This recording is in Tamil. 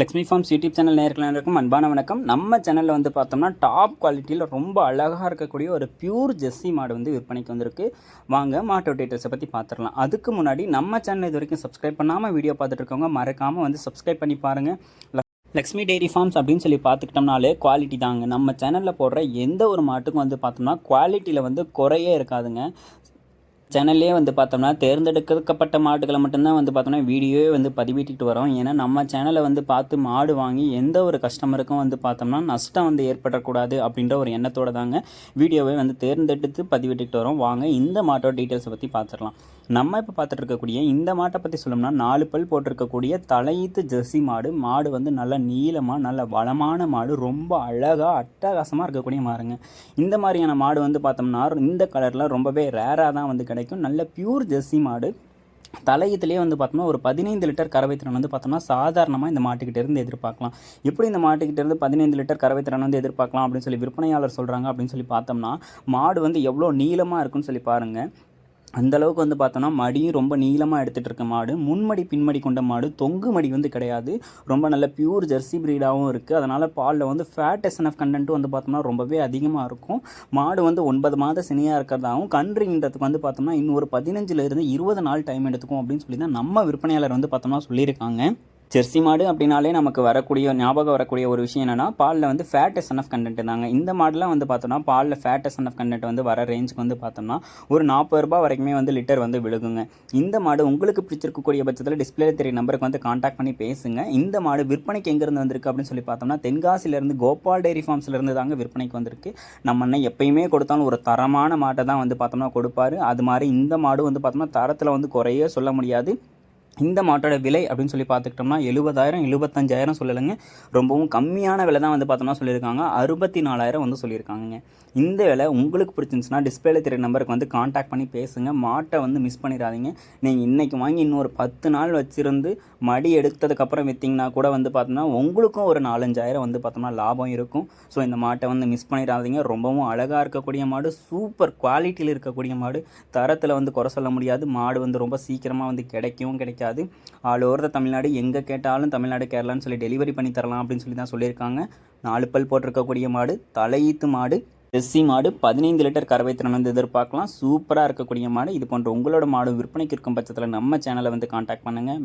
லக்ஷ்மி ஃபார்ம்ஸ் யூடியூப் சேனல் நேர்களுக்கும் அன்பான வணக்கம். நம்ம சேனலில் வந்து பார்த்தோம்னா டாப் குவாலிட்டியில் ரொம்ப அழகாக இருக்கக்கூடிய ஒரு பியூர் ஜெர்சி மாடு வந்து விற்பனைக்கு வந்திருக்கு. வாங்க மாட்டோ டீட்டெயில்ஸை பற்றி பார்த்துடலாம். அதுக்கு முன்னாடி நம்ம சேனல் இது வரைக்கும் சப்ஸ்கிரைப் பண்ணாமல் வீடியோ பார்த்துட்டு இருக்கவங்க மறக்காமல் வந்து சப்ஸ்கிரைப் பண்ணி பாருங்கள் லக்ஷ்மி டெய்ரி ஃபார்ம்ஸ் அப்படின்னு சொல்லி பார்த்துக்கிட்டோம்னாலே குவாலிட்டி தாங்க. நம்ம சேனலில் போடுற எந்த ஒரு மாட்டுக்கும் வந்து பார்த்தோம்னா குவாலிட்டியில் வந்து குறையே இருக்காதுங்க. சேனல்லே வந்து பார்த்தோம்னா தேர்ந்தெடுக்கப்பட்ட மாடுகளை மட்டும்தான் வந்து பார்த்தோம்னா வீடியோவே வந்து பதிவிட்டுட்டு வரோம். ஏன்னா நம்ம சேனலை வந்து பார்த்து மாடு வாங்கி எந்த ஒரு கஸ்டமருக்கும் வந்து பார்த்தோம்னா நஷ்டம் வந்து ஏற்படக்கூடாது அப்படின்ற ஒரு எண்ணத்தோடு தாங்க வீடியோவை வந்து தேர்ந்தெடுத்து பதிவிட்டுட்டு வரோம். வாங்க இந்த மாட்டோட டீட்டெயில்ஸை பற்றி பார்த்துடலாம். நம்ம இப்போ பார்த்துட்டு இருக்கக்கூடிய இந்த மாட்டை பற்றி சொல்லணும்னா நாலு பல் போட்டிருக்கக்கூடிய தலையீத்து ஜெர்சி மாடு. மாடு வந்து நல்ல நீளமாக நல்ல வளமான மாடு. ரொம்ப அழகாக அட்டகாசமாக இருக்கக்கூடிய மாடுங்க. இந்த மாதிரியான மாடு வந்து பார்த்தோம்னா இந்த கலரில் ரொம்பவே ரேராக தான் வந்து கிடைக்கும். நல்ல பியூர் ஜெர்சி மாடு. தலையத்துலேயே வந்து பார்த்தோம்னா ஒரு பதினைந்து லிட்டர் கறவை திறன் வந்து பார்த்தோம்னா சாதாரணமாக இந்த மாட்டுக்கிட்ட இருந்து எதிர்பார்க்கலாம். எப்படி இந்த மாட்டுக்கிட்ட இருந்து பதினைந்து லிட்டர் கறவை திறன் வந்து எதிர்பார்க்கலாம் அப்படின்னு சொல்லி விற்பனையாளர் சொல்கிறாங்க அப்படின்னு சொல்லி பார்த்தோம்னா மாடு வந்து எவ்வளோ நீளமாக இருக்குன்னு சொல்லி பாருங்கள் அந்த அளவுக்கு வந்து பார்த்தோன்னா மடியும் ரொம்ப நீளமாக எடுத்துகிட்டு இருக்க மாடு. முன்மடி பின்மடி கொண்ட மாடு. தொங்கு மடி வந்து கிடையாது. ரொம்ப நல்ல பியூர் ஜெர்சி ப்ரீடாகவும் இருக்குது அதனால் பாலில் வந்து ஃபேட் எஸ்என்எஃப் கண்டென்ட்டும் வந்து பார்த்தோம்னா ரொம்பவே அதிகமாக இருக்கும். மாடு வந்து ஒன்பது மாத சினியாக இருக்கிறதாகவும் கன்றுன்றதுக்கு வந்து பார்த்தோம்னா இன்னும் ஒரு பதினஞ்சுலேருந்து இருபது நாள் டைம் எடுத்துக்கும் அப்படின்னு சொல்லி தான் நம்ம விற்பனையாளர் வந்து பார்த்தோம்னா சொல்லியிருக்காங்க. ஜெர்சி மாடு அப்படின்னாலே நமக்கு வரக்கூடிய ஞாபகம் வரக்கூடிய ஒரு விஷயம் என்னென்னா பாலில் வந்து ஃபேட் ஆஃப் கண்டென்ட் தாங்க. இந்த மாடெலாம் வந்து பார்த்தோம்னா பாலில் ஃபேட் ஆஃப் கண்டென்ட் வந்து வர ரேஞ்சுக்கு வந்து பார்த்தோம்னா ஒரு நாற்பது ரூபா வரைக்குமே வந்து லிட்டர் வந்து விழுகுங்க. இந்த மாடு உங்களுக்கு பிடிச்சிருக்கக்கூடிய பட்சத்தில் டிஸ்பிளே தெரிய நம்பருக்கு வந்து காண்டாக்ட் பண்ணி பேசுங்க. இந்த மாடு விற்பனைக்கு எங்கேருந்து வந்திருக்கு அப்படின்னு சொல்லி பார்த்தோம்னா தென்காசிலேருந்து கோபால் டெய்ரி ஃபார்ம்ஸ்லேருந்து தாங்க விற்பனைக்கு வந்திருக்கு. நம்ம அண்ணன் எப்பயுமே கொடுத்தாலும் ஒரு தரமான மாட்டை தான் வந்து பார்த்தோம்னா கொடுப்பாரு. அது மாதிரி இந்த மாடு வந்து பார்த்தோம்னா தரத்தில் வந்து குறையே சொல்ல முடியாது. இந்த மாட்டோட விலை அப்படின்னு சொல்லி பார்த்துக்கிட்டோம்னா எழுபதாயிரம் எழுபத்தஞ்சாயிரம் சொல்லலைங்க. ரொம்பவும் கம்மியான விலை தான் வந்து பார்த்தோம்னா சொல்லியிருக்காங்க. அறுபத்தி நாலாயிரம் வந்து சொல்லியிருக்காங்க இந்த விலை உங்களுக்கு பிடிச்சிருந்துச்சுன்னா டிஸ்பிளேல தெரிய நம்பருக்கு வந்து காண்டாக்ட் பண்ணி பேசுங்க. மாட்டை வந்து மிஸ் பண்ணிடாதீங்க. நீங்கள் இன்றைக்கி வாங்கி இன்னொரு பத்து நாள் வச்சுருந்து மடி எடுத்ததுக்கப்புறம் விற்றிங்கன்னா கூட வந்து பார்த்தோம்னா உங்களுக்கும் ஒரு நாலஞ்சாயிரம் வந்து பார்த்தோம்னா லாபம் இருக்கும். ஸோ இந்த மாட்டை வந்து மிஸ் பண்ணிடாதீங்க. ரொம்பவும் அழகாக இருக்கக்கூடிய மாடு சூப்பர் குவாலிட்டியில் இருக்கக்கூடிய மாடு. தரத்தில் வந்து குறை சொல்ல முடியாது. மாடு வந்து ரொம்ப சீக்கிரமாக வந்து கிடைக்கவும் கிடைக்காது. ஆல் ஓவர் த தமிழ்நாடு எங்கே கேட்டாலும் தமிழ்நாடு கேரளான்னு சொல்லி டெலிவரி பண்ணி தரலாம் அப்படின்னு சொல்லி தான் சொல்லியிருக்காங்க. நாலு பல் போட்டிருக்கக்கூடிய மாடு தலையீத்து மாடு ஜெர்சி மாடு பதினைந்து லிட்டர் கறவை திறன் வந்து எதிர்பார்க்கலாம். சூப்பராக இருக்கக்கூடிய மாடு. இது போன்ற உங்களோட மாடு விற்பனைக்கு இருக்கும் பட்சத்தில் நம்ம சேனலை வந்து காண்டாக்ட் பண்ணுங்கள்